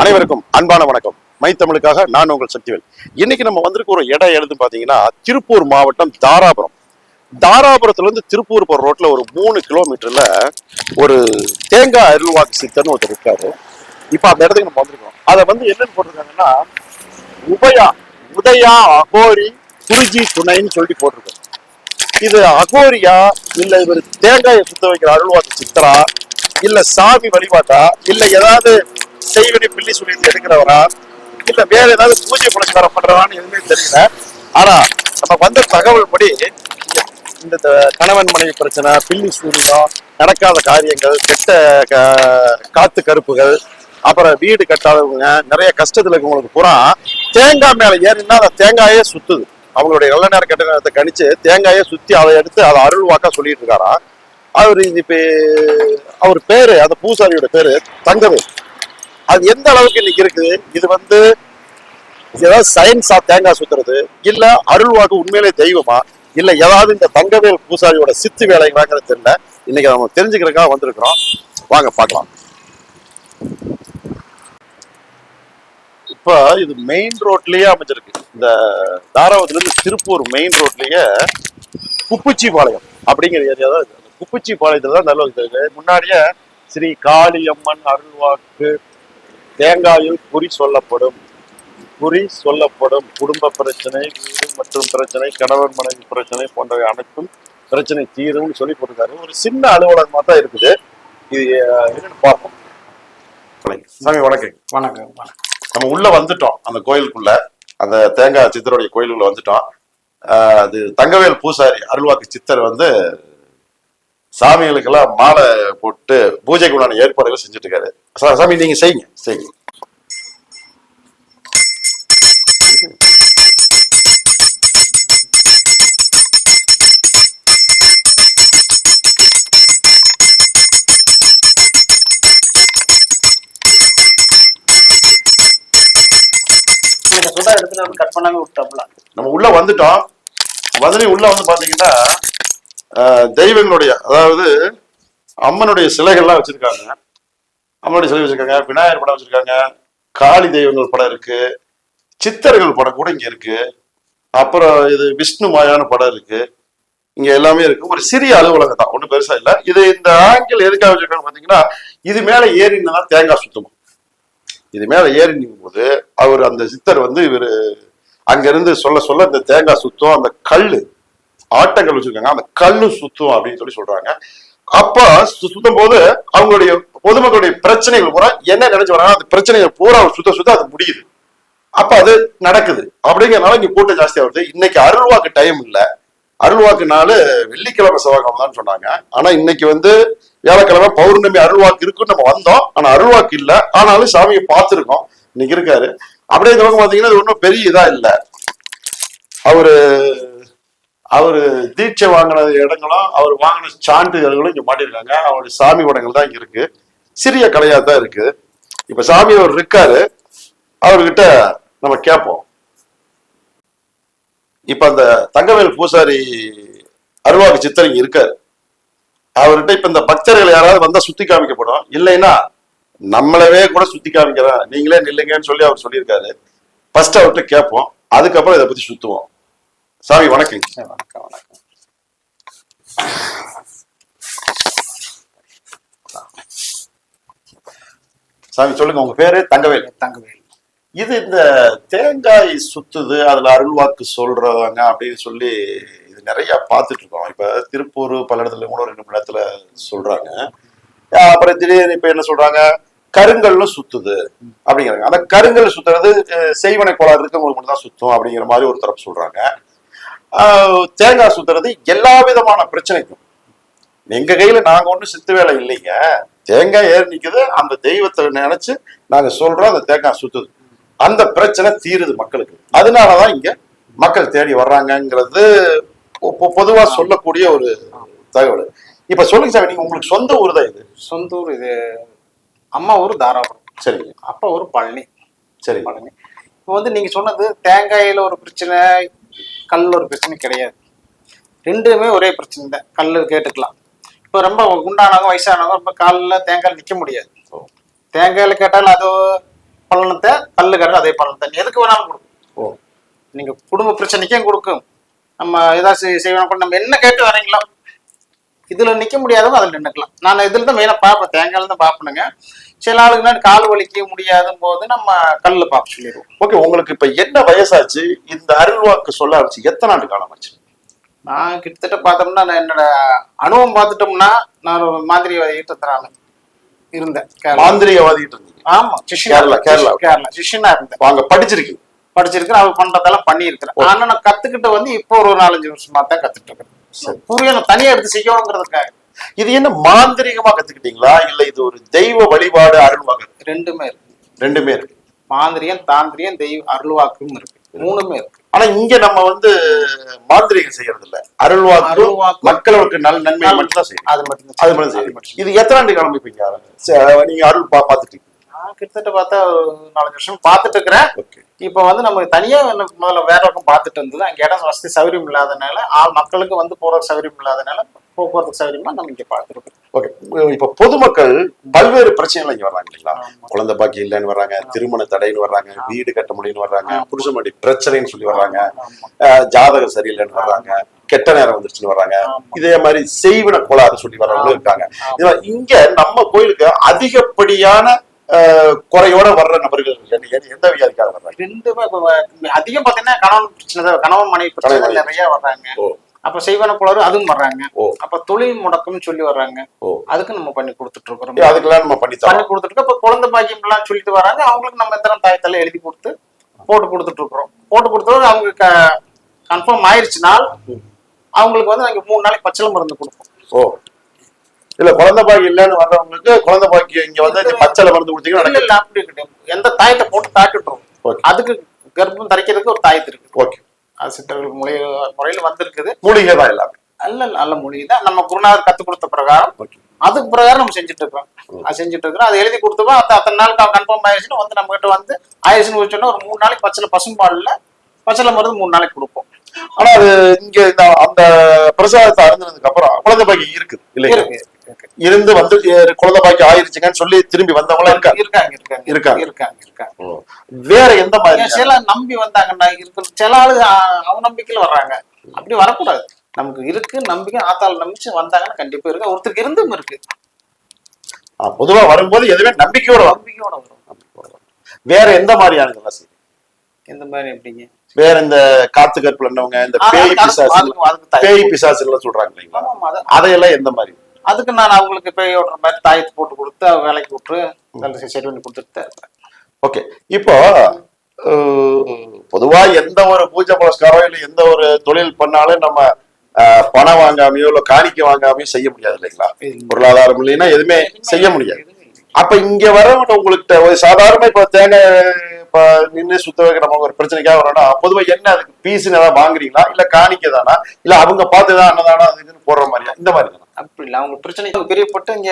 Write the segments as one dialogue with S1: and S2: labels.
S1: அனைவருக்கும் அன்பான வணக்கம். மை தமிழுக்காக நான் உங்கள் சக்திவேல். இன்னைக்கு நம்ம வந்திருக்க ஒரு இடம் எழுது பாத்தீங்கன்னா திருப்பூர் மாவட்டம் தாராபுரம். தாராபுரத்துல இருந்து திருப்பூர் போற ரோட்ல ஒரு மூணு கிலோமீட்டர்ல ஒரு தேங்காய் அருள்வாக்கு சித்தர்னு ஒருத்தர் இருக்காரு. இப்ப அந்த இடத்துக்கு நம்ம வந்திருக்கோம். அதை வந்து என்னன்னு போட்டிருக்காங்கன்னா உபயா உதயா அகோரி குருஜி துணைன்னு சொல்லி போட்டிருக்கோம் இது அகோரியா இல்ல இவர் தேங்காயை சுத்த வைக்கிற அருள்வாக்கு சித்தரா இல்ல சாமி வழிபாட்டா இல்ல ஏதாவது செய்வனி பில்லி சொல்லி எடுக்கிறவரா? இல்ல வேற ஏதாவது பூஜை புனஸ்காரம் பண்றவான்னு எதுவுமே தெரியல. ஆனா நம்ம வந்த தகவல் படி இந்த கணவன் மனைவி பிரச்சனை பில்லி சூரியம் நடக்காத காரியங்கள் கெட்ட காத்து கருப்புகள் அப்புறம் வீடு கட்டாதவங்க நிறைய கஷ்டத்துல இருக்கவங்களுக்கு பூரா தேங்காய் மேல ஏறினா அந்த தேங்காயே சுத்துது. அவங்களுடைய நல்ல நேரம் கெட்ட நேரத்தை கணிச்சு தேங்காயே சுத்தி அதை எடுத்து அதை அருள் வாக்கா சொல்லிட்டு இருக்காரா? அவர் இது இப்ப அவர் பேரு அந்த பூசாரியோட பேரு தங்கவேல். அது எந்த அளவுக்கு இன்னைக்கு இருக்குது? இது வந்து ஏதாவது சயின்ஸா தேங்காய் சுத்துறது? இல்ல அருள்வாக்கு உண்மையிலே தெய்வமா? இல்ல ஏதாவது இந்த தங்கவேல் பூசாரியோட சித்து வேலைங்களாங்கிறது தெரியல. இன்னைக்கு நம்ம தெரிஞ்சுக்கிறதுக்காக வந்திருக்கிறோம். வாங்க பார்க்கலாம். இப்போ இது மெயின் ரோட்லயே அமைஞ்சிருக்கு. இந்த தாராவத்திலிருந்து திருப்பூர் மெயின் ரோட்லயே குப்புச்சிபாளையம் அப்படிங்கிற ஏரியா தான் குப்புச்சி பாளையத்துல தான் நல்ல முன்னாடியே ஸ்ரீ காளியம்மன் அருள்வாக்கு தேங்காயில் குறி சொல்லப்படும். குறி சொல்லப்படும். குடும்ப பிரச்சனை வீடு மற்றும் பிரச்சனை கணவன் மனைவி பிரச்சனை போன்றவை அனைத்தும் பிரச்சனை தீரும்னு சொல்லி போட்டிருக்காரு. ஒரு சின்ன அலுவலகமா தான் இருக்குது. இது என்னன்னு பார்ப்போம். சாமி வணக்கம்.
S2: வணக்கம் வணக்கம்.
S1: நம்ம உள்ள வந்துட்டோம் அந்த கோயிலுக்குள்ள. அந்த தேங்காய் சித்தருடைய கோயிலுக்குள்ள வந்துட்டோம். அது தங்கவேல் பூசாரி அருள்வாக்கு சித்தர் வந்து சாமிகளுக்கெல்லாம் மாலை போட்டு பூஜைக்கு உண்டான ஏற்பாடுகள் செஞ்சுட்டு இருக்காரு சாமி நீங்க செய்யுங்க செய்யுங்க. நம்ம உள்ள வந்துட்டோம். வந்து உள்ள வந்து பாத்தீங்கன்னா தெய்வங்களுடைய அதாவது அம்மனுடைய சிலைகள்லாம் வச்சிருக்காங்க. அம்மனுடைய சிலை வச்சிருக்காங்க விநாயகர் படம் வச்சிருக்காங்க காளி தெய்வங்கள் படம் இருக்கு சித்தர்கள் படம் கூட இங்க இருக்கு. அப்புறம் இது விஷ்ணு மாயான படம் இருக்கு. இங்க எல்லாமே இருக்கு. ஒரு சிறிய அலுவலகம் தான் ஒன்றும் பெருசா இல்ல. இது இந்த ஆங்கிள் எதுக்காக வச்சிருக்காங்க பாத்தீங்கன்னா இது மேல ஏறினா தேங்காய் சுத்தமும் இது மேல ஏறி நிற்கும் போது அவர் அந்த சித்தர் வந்து இவர் அங்க இருந்து சொல்ல சொல்ல இந்த தேங்காய் சுத்தம் அந்த கல்லு ஆட்டங்கள் வச்சிருக்காங்க. அந்த கல்லு சுத்தம் அப்படின்னு சொல்லி சொல்றாங்க. அப்ப சு- சுத்தும் போது அவங்களுடைய பொதுமக்களுடைய பிரச்சனைகள் பூரா என்ன நினைச்சு வராங்க அந்த பிரச்சனையை பூரா சுத்த சுத்த அது முடியுது. அப்ப அது நடக்குது. அப்படிங்கறதுனால இங்க கூட்டம் ஜாஸ்தியா வருது. இன்னைக்கு அருள்வாக்கு டைம் இல்ல. அருள்வாக்கு வெள்ளிக்கிழமை செவ்வாய்க்கிழமை தான் சொன்னாங்க. ஆனா இன்னைக்கு வந்து வியாழக்கிழமை பௌர்ணமி அருள்வாக்கு இருக்குன்னு நம்ம வந்தோம். ஆனா அருள்வாக்கு இல்ல. ஆனாலும் சாமியை பார்த்திருக்கோம். இன்னைக்கு இருக்காரு. அப்படியே இந்த பக்கம் பாத்தீங்கன்னா இது ஒன்றும் பெரிய இதா இல்ல. அவரு அவர் தீட்சை வாங்கின இடங்களும் அவர் வாங்கின சான்றிதழ்களும் இங்க மாட்டிருக்காங்க அவருடைய சாமி படங்கள் தான் இங்க இருக்கு. சிறிய கலையாக தான் இருக்கு. இப்ப சாமி அவர் இருக்காரு. அவர்கிட்ட நம்ம கேட்போம். இப்ப அந்த தங்கவேல் பூசாரி அருவாக்கு சித்தர் இங்க இருக்காரு. அவர்கிட்ட இப்ப இந்த பக்தர்கள் யாராவது வந்தா சுத்தி காமிக்கப்படும். இல்லைன்னா நம்மளவே கூட சுத்தி காமிக்கிறேன். நீங்களே நில்லுங்கன்னு சொல்லி அவர் சொல்லியிருக்காரு. ஃபர்ஸ்ட் அவர்கிட்ட கேட்போம். அதுக்கப்புறம் இதை பத்தி சுத்துவோம். சாமி வணக்கம்.
S2: வணக்கம் வணக்கம்.
S1: சாமி சொல்லுங்க உங்க பேரு? தங்கவேல்.
S2: தங்கவேல்.
S1: இது இந்த தேங்காய் சுத்துது அதுல அருள்வாக்கு சொல்றவங்க அப்படின்னு சொல்லி இது நிறைய பார்த்துட்டு இருக்கோம். இப்ப திருப்பூர் பல இடத்துல கூட ரெண்டு மணி நேரத்துல சொல்றாங்க. அப்புறம் திடீர்னு இப்ப என்ன சொல்றாங்க? கருங்கல்ல சுத்துது அப்படிங்கிறாங்க. அந்த கருங்கல் சுத்துறது செய்வனை கோளாறு இருக்கவங்களுக்கு மட்டும் தான் சுத்தும் அப்படிங்கிற மாதிரி ஒரு தரப்பு சொல்றாங்க. தேங்காய் சுத்துறது எல்லா விதமான பிரச்சனைக்கும். எங்க கையில நாங்க ஒண்ணும் சித்து வேலை இல்லைங்க. தேங்காய் ஏறி நிக்குது. அந்த தெய்வத்தை நினைச்சு நாங்க சொல்றோம் அந்த தேங்காய் சுத்துது. அந்த பிரச்சனை தீருது மக்களுக்கு. அதனாலதான் இங்க மக்கள் தேடி பொ- பொதுவா சொல்லக்கூடிய ஒரு தகவல். இப்ப சொல்லுங்க சார் நீங்க உங்களுக்கு சொந்த ஊர் தான் இது.
S2: சொந்த ஊர் இது. அம்மா ஊர் தாராபுரம்.
S1: சரிங்க.
S2: அப்பா ஊர் பழனி.
S1: சரி.
S2: பழனி. இப்போ வந்து நீங்க சொன்னது தேங்காயில ஒரு பிரச்சனை கல்ல ஒரு பிரச்சனை கிடையாது. ரெண்டுமே ஒரே பிரச்சனை தான். கல் கேட்டுக்கலாம். இப்போ ரொம்ப குண்டானவங்க வயசானவங்க ரொம்ப காலில் தேங்காய் நிற்க முடியாது.
S1: ஓ.
S2: தேங்காயில கேட்டாலும் அது பலனத்தை கல்லு காட்டு அதே பலனத்தை எதுக்கு வேணாலும் கொடுக்கும்.
S1: ஓ.
S2: நீங்க குடும்ப பிரச்சனைக்கும் கொடுக்கும். நம்ம ஏதாச்சும் செய்யணும் கூட நம்ம என்ன கேட்டு வரீங்களோ இதுல நிக்க முடியாதவங்க அதுல நின்னுக்கலாம். நான் இதுல தான் மெயினா பார்ப்பேன். தேங்காயில தான் பார்ப்பேனுங்க. சில ஆளுங்க கால் வலிக்க முடியாதும் போது நம்ம கல்லுல பார்க்க சொல்லிடுவோம்.
S1: ஓகே உங்களுக்கு இப்ப என்ன வயசாச்சு? இந்த அருள்வாக்கு சொல்ல ஆரம்பிச்சு எத்தனை ஆண்டு காலம் ஆச்சு?
S2: நான் கிட்டத்தட்ட பார்த்தோம்னா நான் என்னோட அனுபவம் பார்த்துட்டோம்னா நான் ஒரு மாதிரி ஈட்டத்தினால இருந்தேன் கேரளா.
S1: மாந்திரிகவாதிட்டு இருந்தீங்க
S2: ஆமா
S1: கேரளா, கேரளா.
S2: கேரளா சிஷ்யனா இருந்தேன்.
S1: வாங்க படிச்சிருக்கீங்க.
S2: படிச்சிருக்கிறேன் அவர் பண்றதெல்லாம் பண்ணியிருக்கிறேன். ஆனா நான் கத்துக்கிட்டு வந்து இப்போ ஒரு நாலஞ்சு வருஷமா தான் கத்துட்டு இருக்கிறேன் புரியணும் தனியா எடுத்து செய்யணுங்கிறதுக்காக.
S1: இது என்ன மாந்திரிகமா கத்துக்கிட்டீங்களா? இல்ல இது ஒரு தெய்வ வழிபாடு அருள்வாக்கு?
S2: ரெண்டுமே இருக்கு.
S1: ரெண்டுமே இருக்கு.
S2: மாந்திரியம் தாந்திரியம் தெய்வ அருள்வாக்கும் இருக்கு. மூணுமே இருக்கு.
S1: ஆனா இங்க நம்ம வந்து மாந்திரிகம் செய்யறது இல்ல அருள்வாக்கு. மக்களுக்கு நல்ல நன்மை மட்டும் தான் செய்யும்.
S2: அது மட்டும்
S1: அது மட்டும் செய்யும். இது எத்தனை ஆண்டு ச- நீங்க அருள் பா பாத்துட்டீங்க
S2: கிட்டத்தட்ட பார்த்தா ஒரு நாலஞ்சு வருஷம் பார்த்துட்டு இருக்கிறேன் இப்போ வந்து நம்ம தனியா முதல்ல வேற பக்கம் பார்த்துட்டு இருந்தது. அங்க இடம் வசதி சௌகரியம் இல்லாதனால ஆள் மக்களுக்கு வந்து போற சௌகரியம் இல்லாதனால போக்குவரத்து சௌகரியமா நம்ம இங்க பார்த்துருக்கோம்.
S1: ஓகே. இப்ப பொதுமக்கள் பல்வேறு பிரச்சனைகள் இங்க வர்றாங்க இல்லைங்களா. குழந்தை பாக்கி இல்லைன்னு வர்றாங்க திருமண தடைன்னு வர்றாங்க வீடு கட்ட முடியும்னு வர்றாங்க
S2: ஆமா.
S1: புருஷமடி பிரச்சனைன்னு சொல்லி வர்றாங்க. ஜாதகம் சரியில்லைன்னு வர்றாங்க கெட்ட நேரம் வந்துருச்சுன்னு வர்றாங்க. இதே மாதிரி செய்வின கோளாறு சொல்லி வர்றவங்களும் இருக்காங்க. இங்க நம்ம கோயிலுக்கு அதிகப்படியான குறையோட வர்ற நபர்கள் எந்த வியாதிக்காக வர்றாங்க?
S2: ரெண்டுமே அதிகம் பாத்தீங்கன்னா கணவன். கணவன் மனைவி பிரச்சனை. நிறைய வர்றாங்க. அப்ப செய்வன குளறு அதுவும் வர்றாங்க. அப்ப தொழில் முடக்கம்னு சொல்லி வர்றாங்க. அதுக்கு நம்ம பண்ணி கொடுத்துட்டு இருக்கிறோம்.
S1: அதுக்கெல்லாம் நம்ம பண்ணி
S2: பண்ணி கொடுத்துட்டு இப்ப குழந்தை பாக்கியம் எல்லாம் சொல்லிட்டு வராங்க. அவங்களுக்கு நம்ம எத்தனை தாயத்தெல்லாம் எழுதி கொடுத்து போட்டு கொடுத்துட்டு இருக்கிறோம். போட்டு கொடுத்தது அவங்க கன்ஃபார்ம் ஆயிருச்சுனால் அவங்களுக்கு வந்து நாங்க மூணு நாளைக்கு பச்சளை மருந்து கொடுப்போம்.
S1: இல்ல குழந்தை பாக்கி இல்லைன்னு வர்றவங்களுக்கு குழந்தை பாக்கி இங்க வந்து பச்சளை மருந்து கொடுத்தீங்கன்னா
S2: இல்ல இல்ல அப்படி கிடையாது. எந்த தாயத்தை போட்டு தாட்டுட்டுரும்
S1: ஓகே
S2: அதுக்கு கர்ப்பம் தரிக்கிறதுக்கு ஒரு தாயத்து இருக்கு.
S1: ஓகே
S2: அது சித்தர்கள் முறையில் முறையில் வந்திருக்குது.
S1: மூலிகை தான் எல்லாமே.
S2: நல்ல நல்ல மொழி தான். நம்ம குருநாதர் கத்துக் கொடுத்த பிரகாரம். அதுக்கு பிரகாரம் நம்ம செஞ்சுட்டு இருக்கோம் அது செஞ்சுட்டு இருக்கிறோம். அது எழுதி கொடுத்தப்போ அந்த அத்தனை நாளுக்கு கன்ஃபார்ம் ஆயிடுச்சுன்னு வந்து நம்ம கிட்ட வந்து ஆயிடுச்சுன்னு வச்சோன்னா ஒரு மூணு நாளைக்கு பச்சளை பசும்பாலில் பச்சளை மருந்து மூணு நாளைக்கு கொடுப்போம்.
S1: ஆனா அது இங்க இந்த அந்த பிரசாதத்தை அருந்தினதுக்கு அப்புறம் குழந்தை பாக்கி இருக்குது இல்லையா. இருந்து வந்து குழந்தை பாக்கி ஆயிருச்சுங்கன்னு சொல்லி திரும்பி வந்தவங்களா இருக்காங்க
S2: இருக்காங்க. இருக்காங்க
S1: இருக்காங்க.
S2: இருக்காங்க
S1: வேற எந்த மாதிரி?
S2: சில நம்பி வந்தாங்கன்னா இருக்கு சில ஆளு அவநம்பிக்கையில வர்றாங்க. அப்படி வரக்கூடாது. நமக்கு இருக்கு நம்பிக்கை ஆத்தாள் நம்பிச்சு வந்தாங்கன்னா கண்டிப்பா இருக்கு. ஒருத்தருக்கு இருந்தும் இருக்கு.
S1: பொதுவா வரும்போது எதுவுமே நம்பிக்கையோட
S2: நம்பிக்கையோட வரும்.
S1: வேற எந்த மாதிரியானதெல்லாம் செய்யும்
S2: இந்த மாதிரி எப்படிங்க?
S1: வேற இந்த காத்து கற்புலன்னவங்க இந்த பேய் பிசாசு. பேய் பிசாசு எல்லாம் சொல்றாங்க இல்லைங்களா? அதையெல்லாம் எந்த மாதிரி?
S2: அதுக்கு நான் அவங்களுக்கு போய் ஓடுற மாதிரி தாயத்து போட்டு கொடுத்து அவ வேலைக்கு விட்டு நல்ல சரி பண்ணி கொடுத்துட்டு.
S1: ஓகே. இப்போ பொதுவா எந்த ஒரு பூஜை புரஸ்காரம் இல்ல எந்த ஒரு தொழில் பண்ணாலும் நம்ம பணம் வாங்காமையோ இல்ல காணிக்கை வாங்காமையோ செய்ய முடியாது இல்லைங்களா? பொருளாதாரம் இல்லைன்னா எதுவுமே செய்ய முடியாது. அப்ப இங்க வரவங்க உங்கள்கிட்ட ஒரு சாதாரண இப்ப தேங்காய் இப்ப நின்று சுத்த வைக்க நம்ம ஒரு பிரச்சனைக்காக வரோம்னா பொதுவா என்ன அதுக்கு பீஸ்னு ஏதாவது வாங்குறீங்களா? இல்ல காணிக்கை தானா இல்ல அவங்க பார்த்துதான் அன்னதானா அது இதுன்னு போடுற மாதிரியா? இந்த மாதிரி தானா?
S2: அப்படி இல்லை. அவங்க பிரச்சனை பெரியப்பட்டு இங்க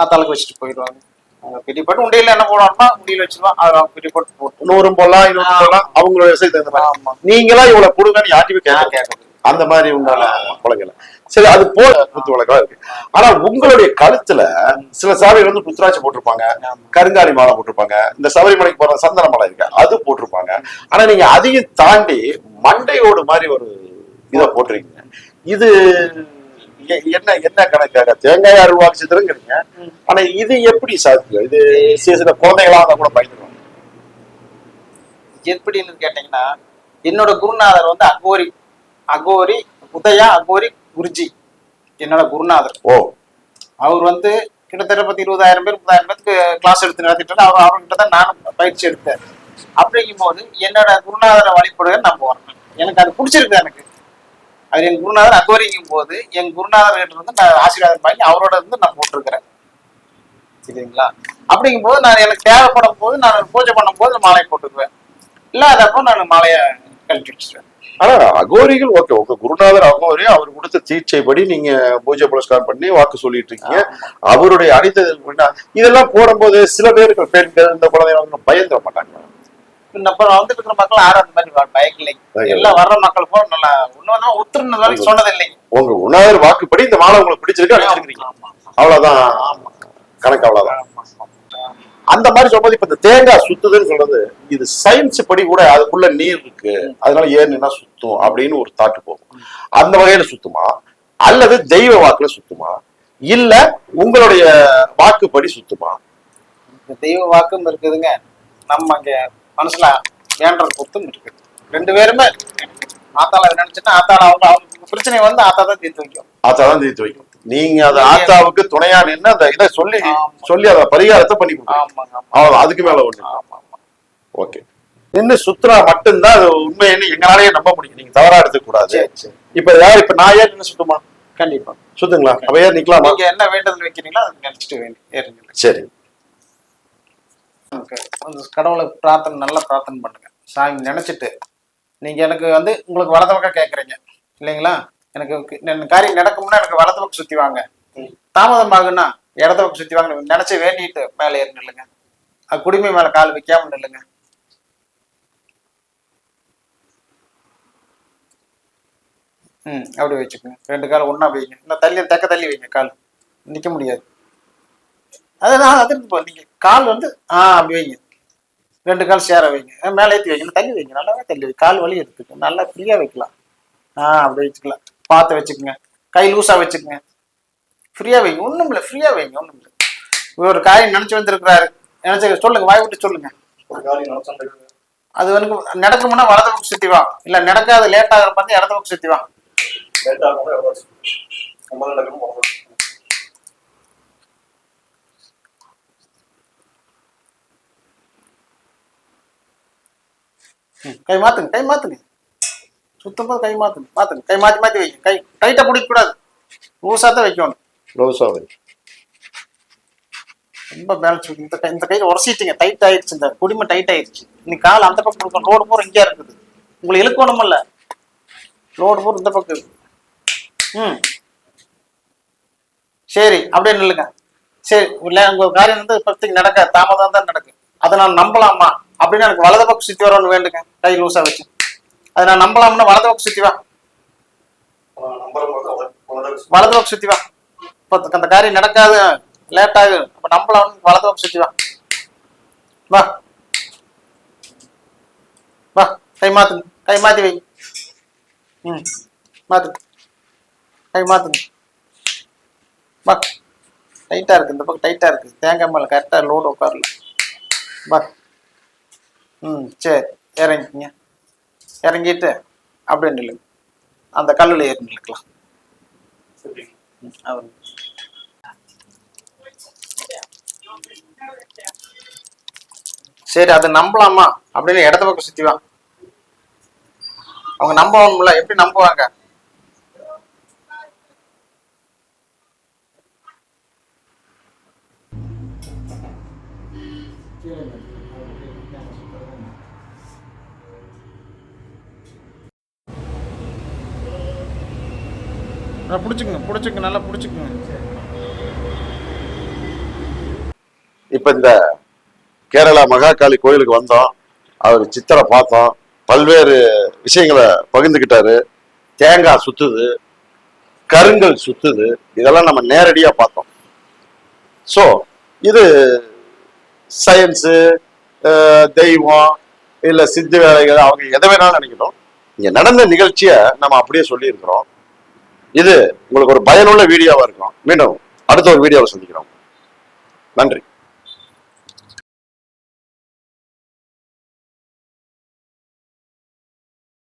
S2: ஆத்தாளுக்கு வச்சுட்டு போயிடுவாங்க. அவங்க பெரியப்பட்டு உண்டியில என்ன போடுவாங்கன்னா உண்டியில வச்சிருவான் அதை அவங்க பெரியப்பட்டு போட்டு
S1: நூறும் போடலாம் இருநூறு போடலாம். அவங்களோட விஷயத்துக்கு தகுந்த மாதிரி. நீங்களா இவ்வளவு கொடுங்கன்னு யார்ட்டையுமே கேட்க
S2: கேட்கறது
S1: அந்த மாதிரி உண்டான குழந்தைகள் சரி அது போல குத்து வழக்கா இருக்கு. ஆனா உங்களுடைய கழுத்துல சில சாமிகள் வந்து புத்துராட்சி போட்டிருப்பாங்க கருங்காலி மாலை போட்டிருப்பாங்க இந்த சபரிமலைக்கு போற சந்தன மாலை இருக்கு அது போட்டிருப்பாங்க. ஆனா நீங்க அதையும் தாண்டி மண்டையோடு மாதிரி ஒரு இதை போட்டிருக்கீங்க. இது என்ன என்ன கணக்காக தேங்காய் அருள்வாக்கு சித்திரங்கிறீங்க. ஆனா இது எப்படி சாத்தியம்? இது சில சில குழந்தைகளா அதை கூட பயந்துருவாங்க.
S2: எப்படின்னு கேட்டீங்கன்னா என்னோட குருநாதர் வந்து அகோரி அகோரி உதயா அகோரி குருஜி என்னோட குருநாதர்.
S1: ஓ.
S2: அவர் வந்து கிட்டத்தட்ட பத்து இருபதாயிரம் பேர் முப்பதாயிரம் பேருக்கு கிளாஸ் எடுத்து நடத்திட்டு அவர் அவர்கிட்ட தான் நானும் பயிற்சி எடுத்தேன். அப்படிங்கும் போது என்னோட குருநாதரை வழிபடுக நான் போறேன். எனக்கு அது பிடிச்சிருக்கு எனக்கு. அது என் குருநாதர் அகோரிங்கும் போது என் குருநாதர் கிட்ட இருந்து நான் ஆசீர்வாதம் வாங்கி அவரோட இருந்து நான் போட்டிருக்கிறேன். சரிங்களா? அப்படிங்கும் போது நான் எனக்கு தேவைப்படும் போது நான் பூஜை பண்ணும்போது நான் மாலை போட்டுக்குவேன். இல்லாதப்போ நான் மாலையை கழட்டி வச்சிருவேன்
S1: ஆனா அகோரிகள் ஓகே உங்க குருநாதர் அகோரி அவர் கொடுத்த தீட்சைப்படி நீங்க பூஜை புரஸ்காரம் பண்ணி வாக்கு சொல்லிட்டு இருக்கீங்க. அவருடைய அடித்தது இதெல்லாம் போடும்போது சில பேர்கள் பெண்கள் இந்த குழந்தைங்க பயந்துட மாட்டாங்க.
S2: அப்புறம் வந்துட்டு இருக்கிற மக்கள் யாரும் அந்த மாதிரி பய- பயக்கலை
S1: பயக்கலை.
S2: எல்லாம் வர்ற மக்கள் போல நல்லா ஒண்ணுதான் உத்துருந்த வரைக்கும் சொன்னது இல்லைங்க
S1: உங்க குருநாதர் வாக்குப்படி இந்த மாலை உங்களுக்கு பிடிச்சிருக்கு அவ்வளவுதான். கணக்கு அவ்வளவுதான். அந்த மாதிரி சொல்றது இப்ப இந்த தேங்காய் சுத்துதுன்னு சொல்றது இது சயின்ஸ் படி கூட அதுக்குள்ள நீர் இருக்கு. அதனால ஏன்னா சுத்தும் அப்படின்னு ஒரு தாட்டு போகும். அந்த வகையில சுத்துமா? அல்லது தெய்வ வாக்குல சுத்துமா? இல்ல உங்களுடைய வாக்குப்படி சுத்துமா?
S2: தெய்வ வாக்கும் இருக்குதுங்க. நம்ம அங்க மனசுல வேண்டற பொத்தும் இருக்குது ரெண்டு பேருமே ஆத்தால அதை நினைச்சுன்னா ஆத்தால அவங்க அவங்க பிரச்சனை வந்து ஆத்தா தான் தீர்த்து வைக்கும்.
S1: ஆத்தாதான் தீர்த்து வைக்கும். நீங்க அந்த ஆத்தாவுக்கு துணையா நின்று அந்த இதை சொல்லி. சொல்லி அதை பரிகாரத்தை பண்ணி கொடுக்கணும் அதுக்கு மேல ஒண்ணு ஓகே. நின்று சுத்துனா மட்டும்தான் அது உண்மைன்னு எங்களாலேயே நம்ப முடியும். நீங்க தவறா எடுத்துக்க கூடாது
S2: சரி சரி.
S1: இப்ப யார் இப்ப நான் ஏன் நின்று சுத்துமா?
S2: கண்டிப்பா.
S1: சுத்துங்களா? அப்ப ஏன் நிக்கலாமா?
S2: நீங்க என்ன வேண்டுதல் வைக்கிறீங்களோ அதை நினைச்சிட்டு ஏறுங்க.
S1: சரி.
S2: கடவுளை பிரார்த்தனை நல்லா பிரார்த்தனை பண்ணுங்க. சாமி நினைச்சிட்டு நீங்க எனக்கு வந்து உங்களுக்கு வலது பக்கம் கேட்குறீங்க இல்லைங்களா? எனக்கு காரியம் நடக்கும்னா எனக்கு வலது பக்கம் சுத்தி வாங்க. தாமதம் ஆகுன்னா இடது பக்கம் சுத்தி வாங்க. நினைச்சு வேண்டிட்டு மேலே ஏறி நில்லுங்க. அது குடிமை மேல கால் வைக்காம நில்லுங்க. ம் அப்படி வச்சுக்கோங்க. ரெண்டு கால் ஒண்ணா வைங்க. இந்த தள்ளி தக்க தள்ளி வைங்க கால். நிக்க முடியாது. அதுதான் அது இருக்கு நீங்க கால் வந்து ஆ அப்படி வைங்க. ரெண்டு கால் சேர வைங்க. மேலே ஏற்றி வைங்க. தள்ளி வைங்க. நல்லாவே தள்ளி வைங்க கால் வலி எடுத்துக்கோங்க நல்லா ஃப்ரீயா வைக்கலாம். ஆ அப்படி வச்சுக்கலாம். பார்த்து வச்சுக்கோங்க. கை லூஸா வச்சுக்கோங்க. ஃப்ரீயா வைங்க ஒண்ணும் இல்லை ஃப்ரீயா வைங்க ஒண்ணும் இல்லை இவர் ஒரு காரியம் நினைச்சு வந்திருக்கிறாரு. நினைச்சு சொல்லுங்க வாய் விட்டு சொல்லுங்க. அது வந்து நடக்கும்னா வலது பக்கம் சுத்தி வா. இல்ல நடக்காது லேட் ஆகிற பார்த்து இடது பக்கம் சுத்தி வா. கை மாத்துங்க கை மாத்துங்க. சுத்தும் போது கை மாத்துங்க மாத்துங்க. கை மாத்தி மாத்தி வைங்க. கை டைட்டா பிடிக்க கூடாது லூசா தான் வைக்கணும்.
S1: ரோசா வை.
S2: ரொம்ப பேலன்ஸ் இந்த கை இந்த கையில உரசிட்டீங்க. டைட் ஆயிடுச்சு இந்த குடிமை டைட் ஆயிடுச்சு. இன்னைக்கு கால் அந்த பக்கம் கொடுக்கணும் ரோடு பூரா இங்கே இருக்குது. இழுக்கணும் இல்ல ரோடு பூரா இந்த பக்கம் இருக்கு. ம். சரி அப்படியே நில்லுங்க. சரி இல்லை உங்க காரியம் வந்து இப்போதைக்கு நடக்காது. தாமதம் தான் நடக்கும் அதை நான் நம்பலாமா? அப்படின்னு எனக்கு வலது பக்கம் சுத்தி வரணும்னு வேண்டுங்க. கை லூசா வச்சு. அதை நான் நம்பலாம்னா வலது பக்கம் சுத்தி வா. வலது பக்கம் சுத்தி வா. இப்போ அந்த காரியம் நடக்காது லேட் ஆகும் அப்ப நம்பலாம் வலது பக்கம் சுத்தி வா. வா. வா. கை மாத்துங்க கை மாத்தி வை. ம். மாத்துங்க கை மாத்துங்க வா. டைட்டா இருக்கு. இந்த பக்கம் டைட்டா இருக்கு. தேங்காய் மேல கரெக்டா லோடு உட்காரல. வா. ம் சரி. இறங்கிக்கிங்க. இறங்கிட்டு அப்படியே நில்லுங்க. அந்த கல்லுல ஏறி நில்லுக்கலாம் ம், அவர் சரி அதை நம்பலாமா? அப்படின்னு இடத்த பக்கம் சுத்தி வா. அவங்க நம்பணும்ல எப்படி நம்புவாங்க? பிடிச்சிக்குங்க பிடிச்சிக்குங்க நல்லா பிடிச்சிக்கங்க.
S1: இப்போ இந்த கேரளா மகாகாளி கோயிலுக்கு வந்தோம். அவர் சித்தரை பார்த்தோம். பல்வேறு விஷயங்களை பகிர்ந்துக்கிட்டாரு. தேங்காய் சுத்துது. கருங்கல் சுத்துது. இதெல்லாம் நம்ம நேரடியாக பார்த்தோம். ஸோ இது சயின்ஸு தெய்வம் இல்லை சித்து வேலைகள் அவங்க எதை வேணாலும் நினைக்கணும் இங்கே நடந்த நிகழ்ச்சியை நம்ம அப்படியே சொல்லியிருக்கிறோம். இது உங்களுக்கு ஒரு பயனுள்ள வீடியோவா இருக்கும். மீண்டும் அடுத்த ஒரு வீடியோவை சந்திக்கிறோம். நன்றி.